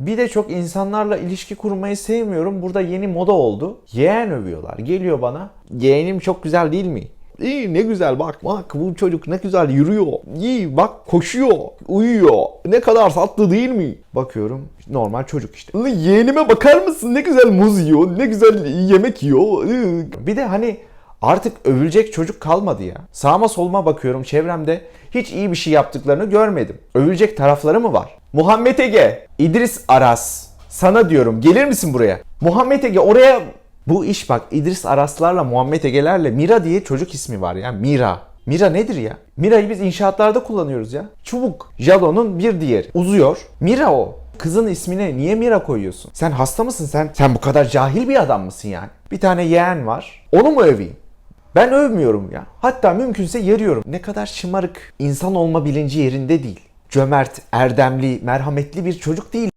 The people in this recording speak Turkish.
Bir de çok insanlarla ilişki kurmayı sevmiyorum. Burada yeni moda oldu. Yeğen övüyorlar. Geliyor bana. Yeğenim çok güzel değil mi? İyi ne güzel bak bak bu çocuk ne güzel yürüyor. İyi bak koşuyor, uyuyor. Ne kadar tatlı değil mi? Bakıyorum normal çocuk işte. Yeğenime bakar mısın ne güzel muz yiyor, ne güzel yemek yiyor. Bir de hani artık övülecek çocuk kalmadı ya. Sağıma soluma bakıyorum çevremde hiç iyi bir şey yaptıklarını görmedim. Övülecek tarafları mı var? Muhammed Ege, İdris Aras. Sana diyorum gelir misin buraya? Muhammed Ege oraya bu iş bak İdris Araslarla Muhammed Ege'lerle Mira diye çocuk ismi var ya Mira. Mira nedir ya? Mira'yı biz inşaatlarda kullanıyoruz ya. Çubuk. Jalon'un bir diğeri. Uzuyor. Mira o. Kızın ismine niye Mira koyuyorsun? Sen hasta mısın sen? Sen bu kadar cahil bir adam mısın yani? Bir tane yeğen var. Onu mu öveyim? Ben övmüyorum ya. Hatta mümkünse yeriyorum. Ne kadar şımarık. insan olma bilinci yerinde değil. Cömert, erdemli, merhametli bir çocuk değil.